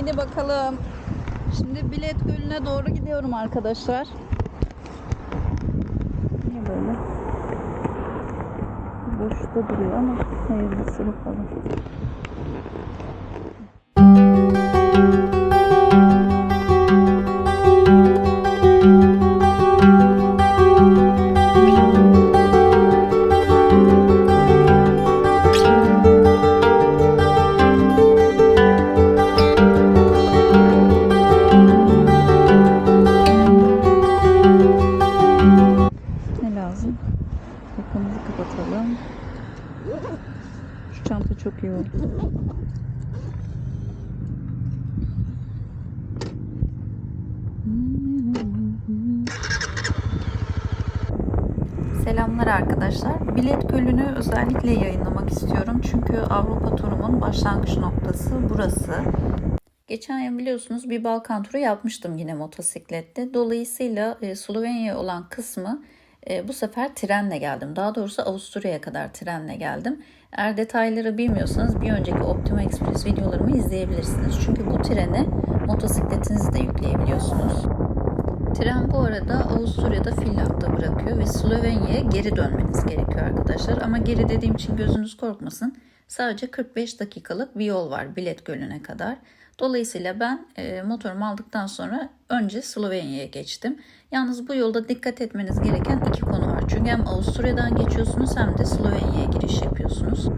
Hadi bakalım. Şimdi Bilet Gölü'ne doğru gidiyorum arkadaşlar. Niye böyle? Boşta duruyor ama hayırlısı bakalım. Selamlar arkadaşlar. Bilet Gölü'nü özellikle yayınlamak istiyorum. Çünkü Avrupa turumun başlangıç noktası burası. Geçen yıl biliyorsunuz bir Balkan turu yapmıştım yine motosiklette. Dolayısıyla e, Slovenya olan kısmı e, bu sefer trenle geldim. Daha doğrusu Avusturya'ya kadar trenle geldim. Eğer detayları bilmiyorsanız bir önceki Optima Express videolarımı izleyebilirsiniz. Çünkü bu trene motosikletinizi de yükleyebiliyorsunuz. Tren bu arada Avusturya'da Finland'da bırakıyor ve Slovenya'ya geri dönmeniz gerekiyor arkadaşlar. Ama geri dediğim için gözünüz korkmasın. Sadece 45 dakikalık bir yol var Bilet Gölü'ne kadar. Dolayısıyla ben e, motorumu aldıktan sonra önce Slovenya'ya geçtim. Yalnız bu yolda dikkat etmeniz gereken iki konu var. Çünkü hem Avusturya'dan geçiyorsunuz hem de Slovenya'ya giriş yapıyorsunuz.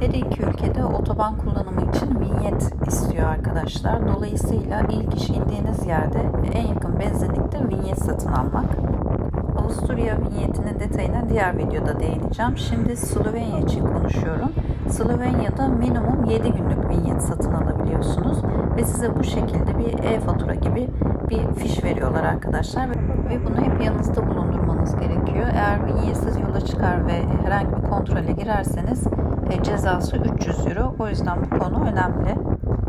Her iki ülkede otoban kullanımı için vinyet istiyor arkadaşlar. Dolayısıyla ilk iş indiğiniz yerde en yakın satın almak. Avusturya vinyetinin detayına diğer videoda değineceğim. Şimdi Slovenya için konuşuyorum. Slovenya'da minimum 7 günlük vinyet satın alabiliyorsunuz ve size bu şekilde bir e-fatura gibi bir fiş veriyorlar arkadaşlar ve bunu hep yanınızda bulundurmanız gerekiyor. Eğer vinyetsiz yola çıkar ve herhangi bir kontrole girerseniz e, cezası 300 euro. O yüzden bu konu önemli.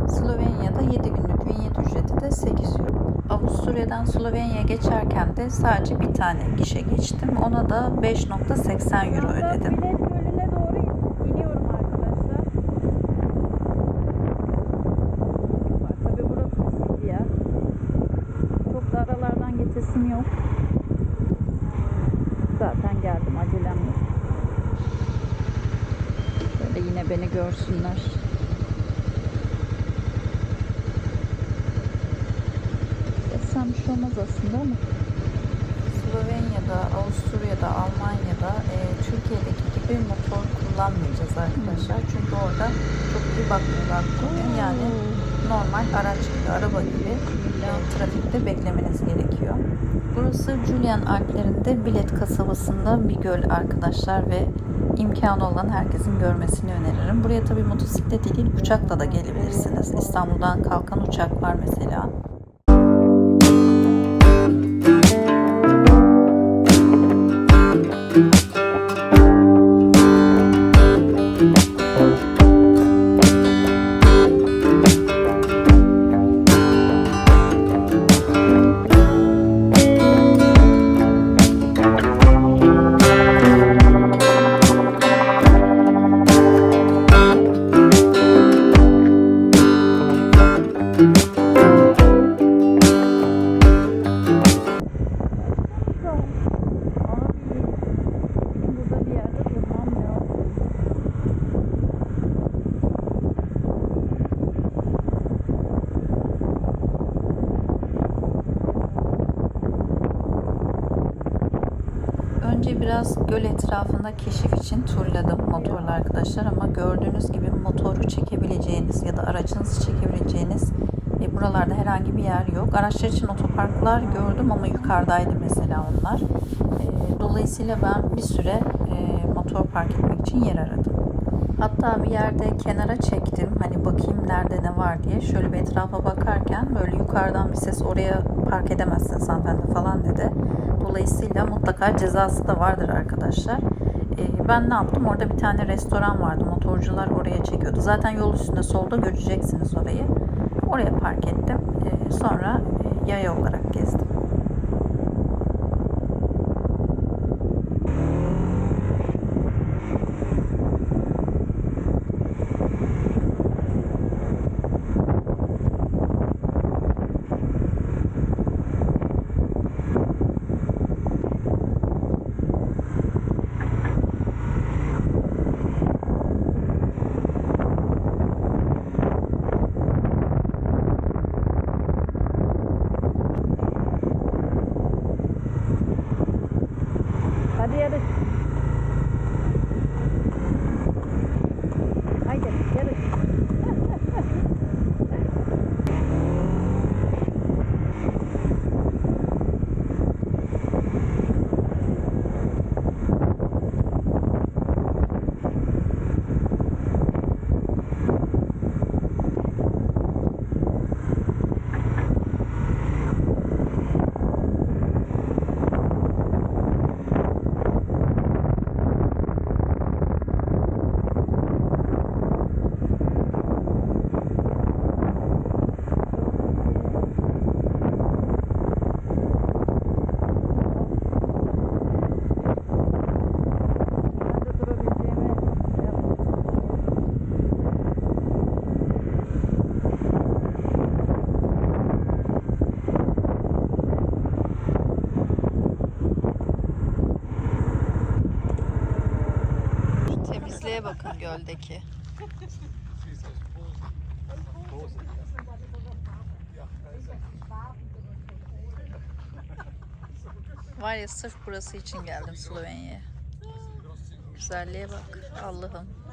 Slovenya'da 7 günlük vinyet ücreti de 8 euro. Avusturya'dan Slovenya'ya geçerken de sadece bir tane gişe geçtim. Ona da 5.80 euro ödedim. Geçesim yok. Zaten geldim acelem yok. Şöyle yine beni görsünler. Etsem bir şey olmaz aslında ama. Slovenya'da, Avusturya'da, Almanya'da e, Türkiye'deki gibi motor kullanmayacağız arkadaşlar. Çünkü orada çok iyi bakmıyorlar bu konuya. Yani normal araç gibi, araba gibi e, trafikte beklemeniz gerekiyor. Burası Julian Alplerinde Bilet kasabasında bir göl arkadaşlar ve imkanı olan herkesin görmesini öneririm. Buraya tabii motosiklet değil uçakla da gelebilirsiniz. İstanbul'dan kalkan uçak var mesela. Biraz göl etrafında keşif için turladım motorla arkadaşlar ama gördüğünüz gibi motoru çekebileceğiniz ya da aracınızı çekebileceğiniz e, buralarda herhangi bir yer yok. Araçlar için otoparklar gördüm ama yukarıdaydı mesela onlar. E, dolayısıyla ben bir süre e, motor park etmek için yer aradım. Hatta bir yerde kenara çektim. Hani bakayım nerede ne var diye. Şöyle bir etrafa bakarken böyle yukarıdan bir ses oraya park edemezsin hanımefendi falan dedi. Dolayısıyla mutlaka cezası da vardır arkadaşlar. Ee, ben ne yaptım? Orada bir tane restoran vardı. Motorcular oraya çekiyordu. Zaten yol üstünde solda göreceksiniz orayı. Oraya park ettim. Ee, sonra e, yaya olarak gezdim. Göldeki. Var ya sırf burası için geldim Slovenya'ya. Güzelliğe bak Allah'ım.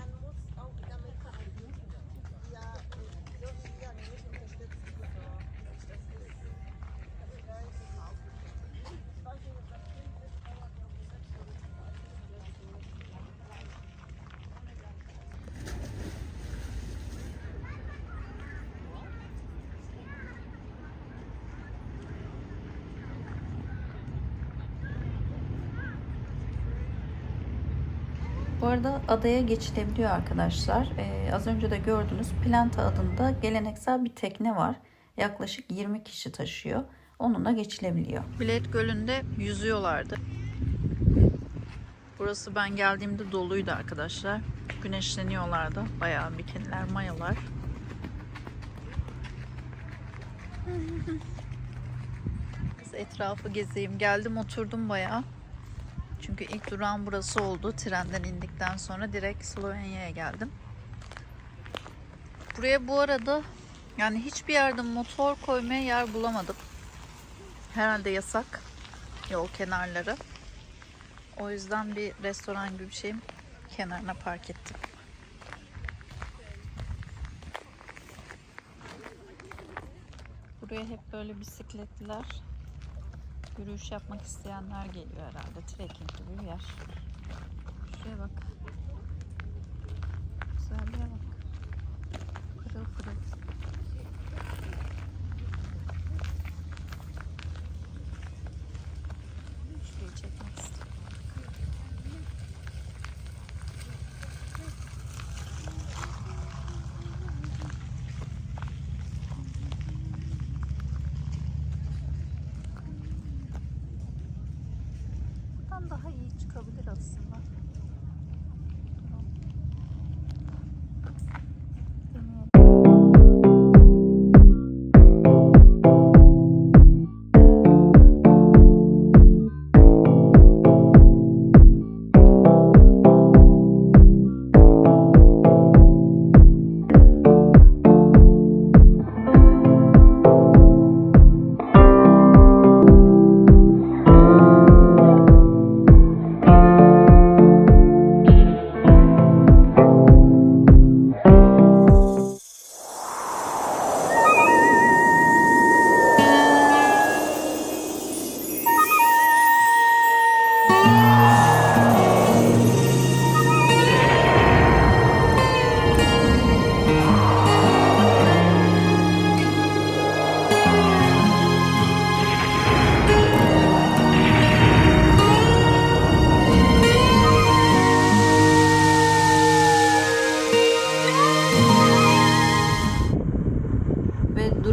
Bu arada adaya geçilebiliyor arkadaşlar. Ee, az önce de gördünüz Planta adında geleneksel bir tekne var. Yaklaşık 20 kişi taşıyor. Onunla geçilebiliyor. Bilet Gölü'nde yüzüyorlardı. Burası ben geldiğimde doluydu arkadaşlar. Güneşleniyorlardı. Bayağı bikiniler, mayolar. Kız etrafı gezeyim. Geldim oturdum bayağı. Çünkü ilk durağım burası oldu. Trenden indikten sonra direkt Slovenya'ya geldim. Buraya bu arada yani hiçbir yerde motor koymaya yer bulamadım. Herhalde yasak yol kenarları. O yüzden bir restoran gibi bir şeyin kenarına park ettim. Buraya hep böyle bisikletliler, yürüyüş yapmak isteyenler geliyor herhalde. Trekking gibi bir yer. Şuraya bak. Güzelliğe bak. Pırıl pırıl. Daha iyi çıkabilir aslında.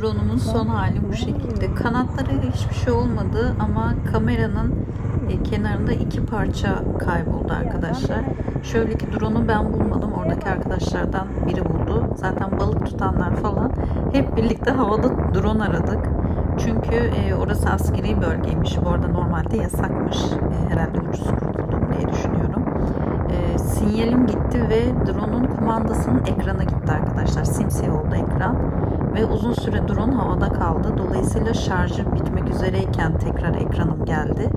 Drone'umun son hali bu şekilde. Kanatları hiçbir şey olmadı ama kameranın e, kenarında iki parça kayboldu arkadaşlar. Şöyle ki drone'u ben bulmadım. Oradaki arkadaşlardan biri buldu. Zaten balık tutanlar falan hep birlikte havada drone aradık. Çünkü e, orası askeri bölgeymiş. Bu arada normalde yasakmış. E, herhalde ucuz kurtuldum diye düşünüyorum. E, sinyalim gitti ve drone'un kumandasının ekranı gitti arkadaşlar. Simsiyah oldu ekran ve uzun süre drone havada kaldı. Dolayısıyla şarjı bitmek üzereyken tekrar ekranım geldi.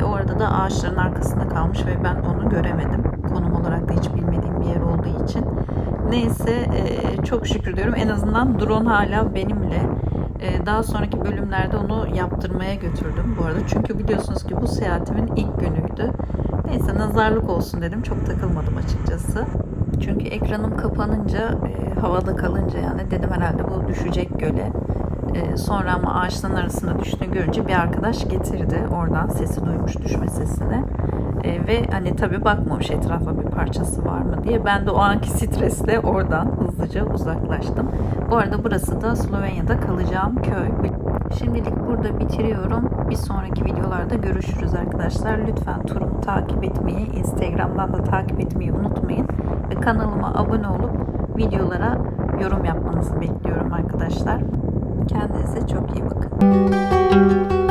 E, orada da ağaçların arkasında kalmış ve ben onu göremedim. Konum olarak da hiç bilmediğim bir yer olduğu için. Neyse e, çok şükür diyorum. En azından drone hala benimle. E, daha sonraki bölümlerde onu yaptırmaya götürdüm bu arada. Çünkü biliyorsunuz ki bu seyahatimin ilk günüydü. Neyse nazarlık olsun dedim. Çok takılmadım açıkçası. Çünkü ekranım kapanınca, e, havada kalınca yani dedim herhalde bu düşecek göle. E, sonra ama ağaçların arasında düştüğünü görünce bir arkadaş getirdi. Oradan sesi duymuş düşme sesini. E, ve hani tabii bakmamış etrafa bir parçası var mı diye. Ben de o anki stresle oradan hızlıca uzaklaştım. Bu arada burası da Slovenya'da kalacağım köy. Şimdilik burada bitiriyorum. Bir sonraki videolarda görüşürüz arkadaşlar. Lütfen turumu takip etmeyi, Instagram'dan da takip etmeyi unutmayın. Kanalıma abone olup videolara yorum yapmanızı bekliyorum arkadaşlar. Kendinize çok iyi bakın.